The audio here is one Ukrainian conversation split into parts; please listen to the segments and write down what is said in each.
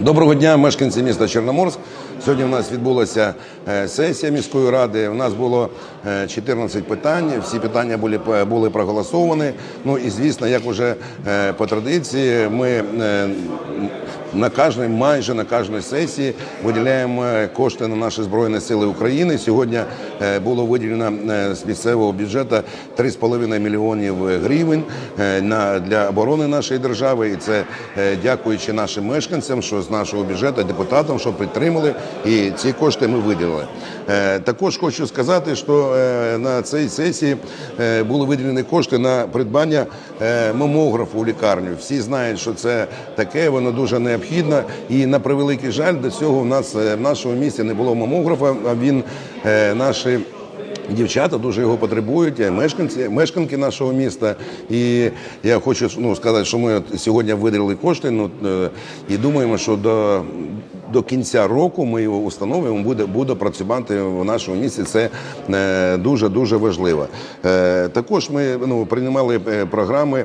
Доброго дня, мешканці міста Чорноморськ. Сьогодні у нас відбулася е, сесія міської ради. У нас було е, 14 питань. Всі питання були, були проголосовані. Ну і звісно, як уже е, по традиції, ми е, на кожній, майже на кожній сесії виділяємо е, кошти на наші збройні сили України. Сьогодні е, було виділено е, з місцевого бюджету 3,5 мільйонів гривень е, на для оборони нашої держави. І це е, дякуючи нашим мешканцям, що з нашого бюджету, депутатам, що підтримали, і ці кошти ми виділили. Е, Також хочу сказати, що е, на цій сесії е, були виділені кошти на придбання мамографу у лікарню. Всі знають, що це таке, воно дуже необхідно. І на превеликий жаль, до цього в нас в нашому місті не було мамографа. А він наші. Дівчата дуже його потребують, мешканці, мешканки нашого міста. І я хочу ну, сказати, що ми сьогодні виділили кошти. Ну, і думаємо, що до, до кінця року ми його установимо, буде, буде працювати в нашому місті. Це е, дуже дуже важливо. Е, також ми ну, приймали е, програми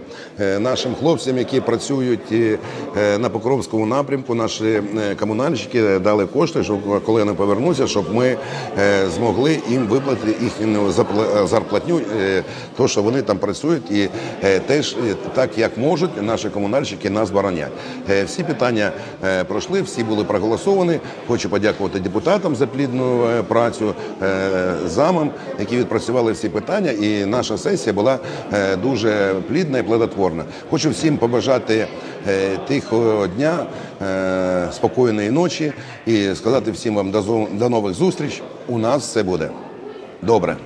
нашим хлопцям, які працюють на Покровському напрямку. Наші комунальщики дали кошти, щоб коли вони повернуться, щоб ми змогли їм виплатити їхню зарплатню, то що вони там працюють, і теж так як можуть, наші комунальщики нас боронять. Всі питання пройшли, всі були проголосовані. Хочу подякувати депутатам за плідну е, працю, е, замам, які відпрацювали всі питання. І наша сесія була е, дуже плідна і плодотворна. Хочу всім побажати тихого дня, спокійної ночі і сказати всім вам до нових зустріч. У нас все буде добре.